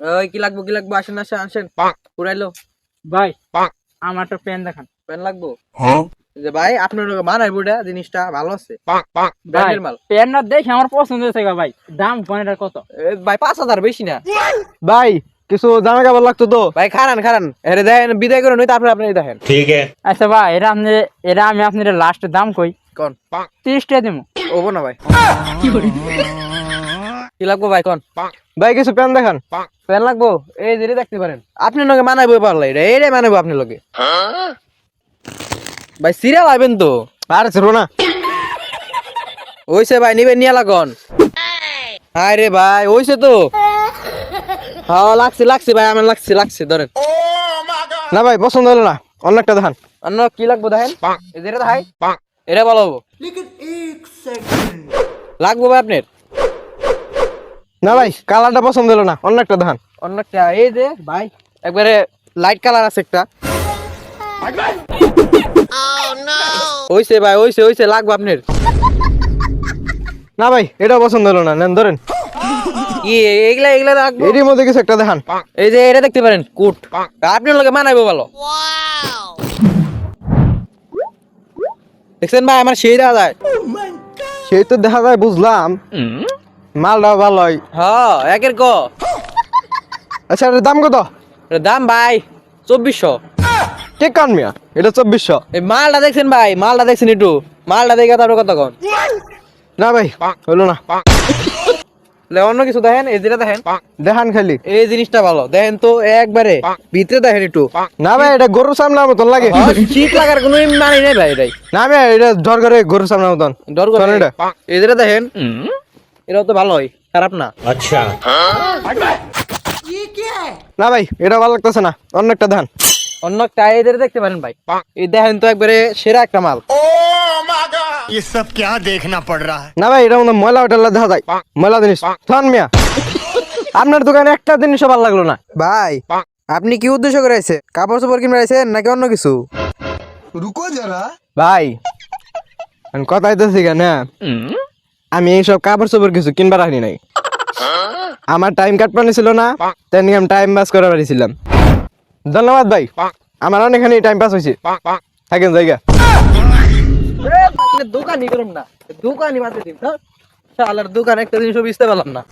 ওই কি লাগবো কি লাগবো? আসেন আসেন আসেন। পুরাইলো ভাই আমারটা প্যান দেখান। প্যান লাগবো? যে ভাই আপনার মানায় বুটা জিনিসটা ভালো আছে। ব্র্যান্ডের মাল। প্যান না দেখে আমার পছন্দ হয়েছে ভাই। দাম কোনটার কত? ভাই পাঁচ হাজার বেশি না। ভাই কিছু জামা কাপড় লাগতো তো? ভাই খারান খারান এরে দেখেন বিদায় করুন তারপরে আপনি দেখেন। ঠিক আছে। আচ্ছা ভাই এটা আপনি এটা আমি আপনার লাস্ট দাম কই? কোন? 30 টাকা দিমু। ওবো না ভাই। কি লাগবো ভাই কোন? ভাই কিছু প্যান দেখান। পেন লাগবো? এই যে দেখতে পারেন। আপনি লগে মানাইবো পারলে এটা এইটাই মানাইবো আপনি লগে। ভাই সিরিয়াল আইবেন তো। আর ছিল না। ওইসে ভাই নিবেন নিয়ে লাগন। হায় রে ভাই ওইসে তো। হ্যাঁ লাগছে লাগছে ভাই আমার লাগছে লাগছে ধরেন। না ভাই পছন্দ হলো না। অন্য একটা দেখান। অন্য কি লাগবো দেখেন? এটা দেখাই। এটা ভালো হব লাগবো ভাই আপনার। না ভাই কালারটা পছন্দ হলো না অন্য একটা দেখান। অন্য একটা এই যে ভাই একবারে লাইট কালার আছে একটা। ওইসে ভাই ওইসে ওইসে লাগবো আপনার। না ভাই এটা পছন্দ হলো না নেন ধরেন। কি এগুলা এগুলা লাগবো। এরই মধ্যে কিছু একটা দেখান। এই যে এটা দেখতে পারেন কুট। আপনার লগে মানাইবো ভালো। দেখছেন ভাই আমার সেই দেখা যায়। সেই তো দেখা যায় বুঝলাম। মালটা ভালোই হ্যাঁ। একের ক। আচ্ছা এটার দাম কত? এটার দাম ভাই চব্বিশশো। কে কান মিয়া? এটা চব্বিশশো। এই মালটা দেখছেন ভাই মালটা দেখছেন একটু। মালটা দেখে তারপর কত কন? না ভাই হলো না। লে, অন্য কিছু দেখেন এই যেটা দেখেন। দেখান খালি। এই জিনিসটা ভালো। দেখেন তো একবারে ভিতরে দেখেন একটু। না ভাই এটা গরুর সামনে মতন লাগে। শীত লাগার কোনো মানে নেই ভাই এটাই। না ভাই এটা ঝড় করে গরুর সামনে মতন। ডর করে। এই যেটা দেখেন। এটাও তো ভালো হয় খারাপ না अच्छा না ভাই এটা ভালো লাগতেছে না অন্য একটা দেখান অন্য একটা এই যেটা দেখতে পারেন ভাই এই দেখেন তো একবারে সেরা একটা মাল ये सब क्या देखना पड़ रहा है না ভাই এটা মনে হয় ময়লা ওটালা দেখা যায় ময়লা জিনিস থান মিয়া আপনার দোকানে একটা জিনিসও ভালো লাগলো না ভাই আপনি কি উদ্দেশ্য করে আছে কাপড় চোপড় কিনবে আইছেন নাকি অন্য কিছু ভাই আমি কথা হইতেছি কেন আমি এইসব কাপড় চোপড় কিছু কিনবার আনি নাই। আমার টাইম কাটপানি ছিল না, তাই নিয়ে আমি টাইম পাস করে পারিছিলাম ধন্যবাদ ভাই, আমার অনেকখানি টাইম পাস হয়েছে থাকেন জায়গা। দোকানই করুন না, দোকানই বাদে দিন শালার দোকান একটা জিনিসও বুঝতে পারলাম না।